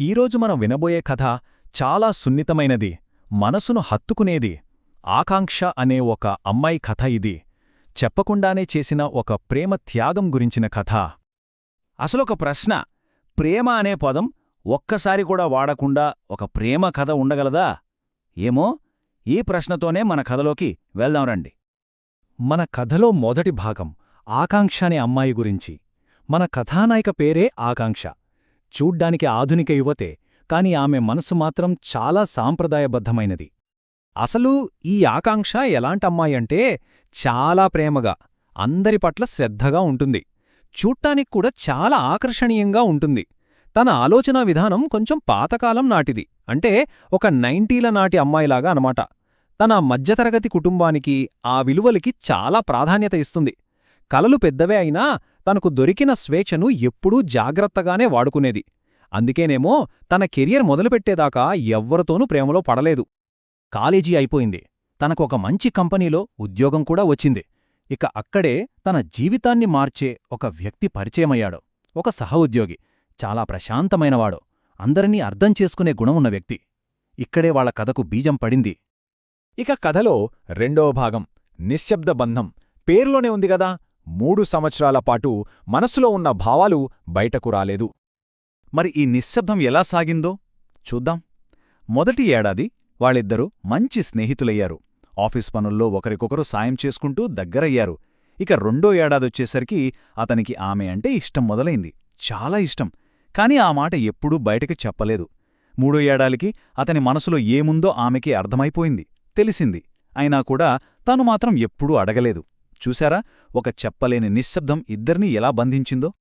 ఈరోజు మనం వినబోయే కథ చాలా సున్నితమైనది మనసును హత్తుకునేది. ఆకాంక్ష అనే ఒక అమ్మాయి కథ ఇది. చెప్పకుండానే చేసిన ఒక ప్రేమ త్యాగం గురించిన కథ. అసలొక ప్రశ్న ప్రేమ అనే పదం ఒక్కసారి కూడా వాడకుండా ఒక ప్రేమ కథ ఉండగలదా? ఏమో? ఈ ప్రశ్నతోనే మన కథలోకి వెళ్దాం రండి. మన కథలో మొదటి భాగం ఆకాంక్ష అనే అమ్మాయి గురించి. మన కథానాయిక పేరే ఆకాంక్ష. చూడ్డానికి ఆధునిక యువతే కాని ఆమె మనసు మాత్రం చాలా సాంప్రదాయబద్ధమైనది. అసలు ఈ ఆకాంక్ష ఎలాంటమ్మాయంటే చాలా ప్రేమగా అందరి పట్ల శ్రద్ధగా ఉంటుంది. చూట్టానికి కూడా చాలా ఆకర్షణీయంగా ఉంటుంది. తన ఆలోచనా విధానం కొంచెం పాతకాలం నాటిది. అంటే ఒక నైంటీల నాటి అమ్మాయిలాగా అనమాట తన మధ్యతరగతి కుటుంబానికి ఆ విలువలకి చాలా ప్రాధాన్యత ఇస్తుంది. కలలు పెద్దవే అయినా తనకు దొరికిన స్వేచ్ఛను ఎప్పుడూ జాగ్రత్తగానే వాడుకునేది. అందుకేనేమో తన కెరియర్ మొదలుపెట్టేదాకా ఎవ్వరితోనూ ప్రేమలో పడలేదు. కాలేజీ అయిపోయింది. తనకు ఒక మంచి కంపెనీలో ఉద్యోగం కూడా వచ్చింది. ఇక అక్కడే తన జీవితాన్ని మార్చే ఒక వ్యక్తి పరిచయమయ్యాడు. ఒక సహోద్యోగి. చాలా ప్రశాంతమైనవాడు. అందరినీ అర్థం చేసుకునే గుణమున్న వ్యక్తి. ఇక్కడే వాళ్ళ కథకు బీజం పడింది. ఇక కథలో రెండో భాగం. నిశ్శబ్ద బంధం. పేర్లోనే ఉంది గదా మూడు సంవత్సరాల పాటు మనసులో ఉన్న భావాలు బయటకు రాలేదు. మరి ఈ నిశ్శబ్దం ఎలా సాగిందో? చూద్దాం. మొదటి ఏడాది వాళ్ళిద్దరూ మంచి స్నేహితులయ్యారు. ఆఫీస్ పనుల్లో ఒకరికొకరు సాయం చేసుకుంటూ దగ్గరయ్యారు. ఇక రెండో ఏడాదొచ్చేసరికి అతనికి ఆమె అంటే ఇష్టం మొదలైంది. చాలా ఇష్టం. కాని ఆ మాట ఎప్పుడూ బయటకు చెప్పలేదు. మూడో ఏడాదికి అతని మనసులో ఏముందో ఆమెకి అర్థమైపోయింది. తెలిసింది. అయినా కూడా తను మాత్రం ఎప్పుడూ అడగలేదు. చూశారా? ఒక చెప్పలేని నిశ్శబ్దం ఇద్దరినీ ఎలా బంధించిందో?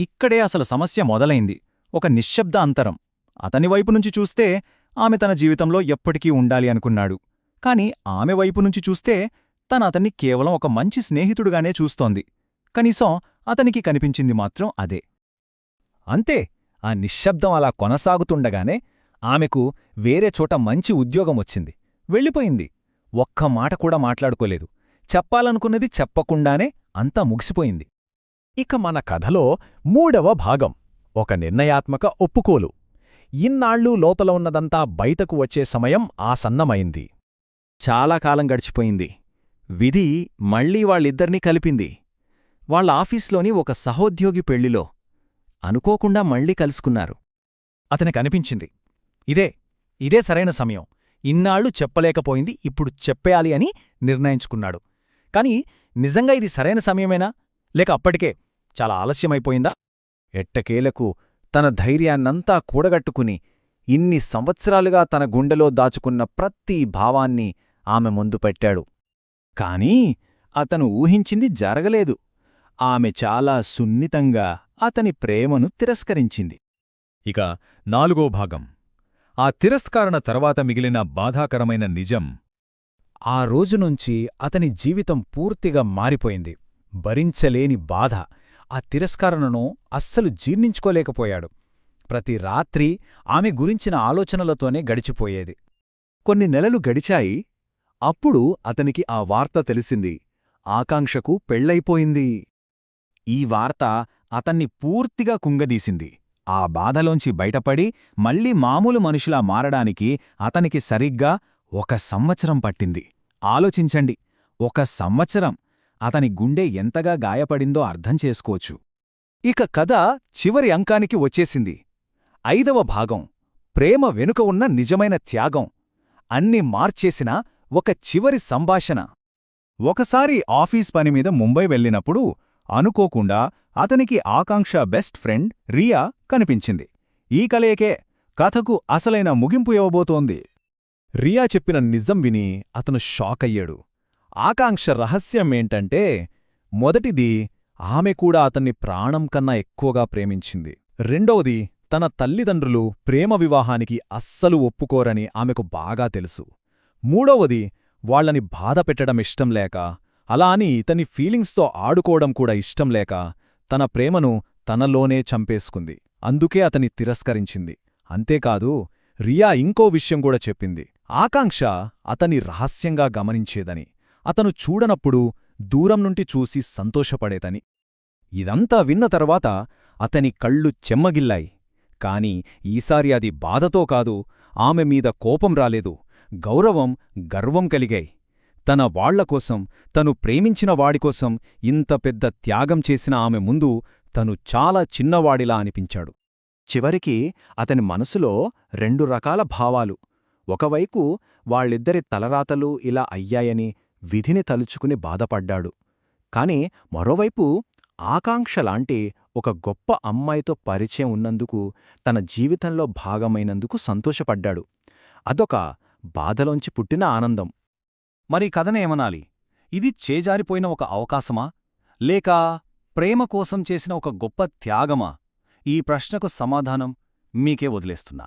ఇక్కడే అసలు సమస్య మొదలైంది. ఒక నిశ్శబ్ద అంతరం. అతని వైపు నుంచి చూస్తే ఆమె తన జీవితంలో ఎప్పటికీ ఉండాలి అనుకున్నాడు. కాని ఆమె వైపు నుంచి చూస్తే తన అతన్ని కేవలం ఒక మంచి స్నేహితుడుగానే చూస్తోంది. కనీసం అతనికి కనిపించింది మాత్రం అదే. అంతే ఆ నిశ్శబ్దం అలా కొనసాగుతుండగానే ఆమెకు వేరే చోట మంచి ఉద్యోగం వచ్చింది. వెళ్ళిపోయింది. ఒక్క మాట కూడా మాట్లాడుకోలేదు. చెప్పాలనుకున్నది చెప్పకుండానే అంతా ముగిసిపోయింది. ఇక మన కథలో మూడవ భాగం ఒక నిర్ణయాత్మక ఒప్పుకోలు. ఇన్నాళ్ళూ లోపల ఉన్నదంతా బయటకు వచ్చే సమయం ఆసన్నమైంది. చాలా కాలం గడిచిపోయింది. విధి మళ్ళీ వాళ్ళిద్దర్నీ కలిపింది. వాళ్ళ ఆఫీస్లోని ఒక సహోద్యోగి పెళ్ళిలో అనుకోకుండా మళ్ళీ కలుసుకున్నారు. అతనికనిపించింది ఇదే ఇదే సరైన సమయం. ఇన్నాళ్ళు చెప్పలేకపోయింది ఇప్పుడు చెప్పేయాలి అని నిర్ణయించుకున్నాడు. కాని నిజంగా ఇది సరైన సమయమేనా? లేక అప్పటికే చాలా ఆలస్యమైపోయిందా? ఎట్టకేలకు తన ధైర్యాన్నంతా కూడగట్టుకుని ఇన్ని సంవత్సరాలుగా తన గుండెలో దాచుకున్న ప్రతి భావాన్ని ఆమె ముందు పెట్టాడు. కాని అతను ఊహించింది జరగలేదు. ఆమె చాలా సున్నితంగా అతని ప్రేమను తిరస్కరించింది. ఇక నాలుగో భాగం. ఆ తిరస్కారణ తర్వాత మిగిలిన బాధాకరమైన నిజం ఆ రోజునుంచి అతని జీవితం పూర్తిగా మారిపోయింది. భరించలేని బాధ. ఆ తిరస్కరణను అస్సలు జీర్ణించుకోలేకపోయాడు. ప్రతి రాత్రి ఆమె గురించిన ఆలోచనలతోనే గడిచిపోయేది. కొన్ని నెలలు గడిచాయి. అప్పుడు అతనికి ఆ వార్త తెలిసింది. ఆకాంక్షకు పెళ్ళైపోయింది ఈ వార్త అతన్ని పూర్తిగా కుంగదీసింది. ఆ బాధలోంచి బయటపడి మళ్ళీ మామూలు మనుషులా మారడానికి అతనికి సరిగ్గా ఒక సంవత్సరం పట్టింది. ఆలోచించండి ఒక సంవత్సరం అతని గుండె ఎంతగా గాయపడిందో అర్థం చేసుకోవచ్చు. ఇక కథ చివరి అంకానికి వచ్చేసింది. ఐదవ భాగం ప్రేమ వెనుక ఉన్న నిజమైన త్యాగం. అన్ని మార్చేసిన ఒక చివరి సంభాషణ. ఒకసారి ఆఫీస్ పనిమీద ముంబై వెళ్ళినప్పుడు అనుకోకుండా అతనికి ఆకాంక్ష బెస్ట్ ఫ్రెండ్ రియా కనిపించింది. ఈ కలయికే కథకు అసలైన ముగింపు ఇవ్వబోతోంది. రియా చెప్పిన నిజం విని అతను షాకయ్యాడు. ఆకాంక్ష రహస్యమేంటంటే మొదటిది ఆమె కూడా అతన్ని ప్రాణం కన్నా ఎక్కువగా ప్రేమించింది. రెండవది తన తల్లిదండ్రులు ప్రేమ వివాహానికి అస్సలు ఒప్పుకోరని ఆమెకు బాగా తెలుసు. మూడవది వాళ్ళని బాధ పెట్టడం ఇష్టం లేక అలా అని ఇతని ఫీలింగ్స్తో ఆడుకోవడం కూడా ఇష్టం లేక తన ప్రేమను తనలోనే చంపేసుకుంది. అందుకే అతని తిరస్కరించింది. అంతేకాదు రియా ఇంకో విషయం కూడా చెప్పింది. ఆకాంక్ష అతని రహస్యంగా గమనించేదని అతను చూడనప్పుడు దూరం నుండి చూసి సంతోషపడేదని. ఇదంతా విన్న తర్వాత అతని కళ్ళు చెమ్మగిల్లాయి. కాని ఈసారి అది బాధతో కాదు ఆమె మీద కోపం రాలేదు గౌరవం గర్వం కలిగాయి. తన వాళ్ళకోసం తను ప్రేమించిన వాడికోసం ఇంత పెద్ద త్యాగం చేసిన ఆమె ముందు తను చాలా చిన్నవాడిలా అనిపించాడు. చివరికి అతని మనసులో రెండు రకాల భావాలు. ఒకవైపు వాళ్ళిద్దరి తలరాతలు ఇలా అయ్యాయని విధిని తలుచుకుని బాధపడ్డాడు. కాని మరోవైపు ఆకాంక్షలాంటి ఒక గొప్ప అమ్మాయితో పరిచయం ఉన్నందుకు తన జీవితంలో భాగమైనందుకు సంతోషపడ్డాడు. అదొక బాధలోంచి పుట్టిన ఆనందం. మరి కథనేమనాలి ఇది చేజారిపోయిన ఒక అవకాశమా? లేక ప్రేమ కోసం చేసిన ఒక గొప్ప త్యాగమా? ఈ ప్రశ్నకు సమాధానం మీకే వదిలేస్తున్నా.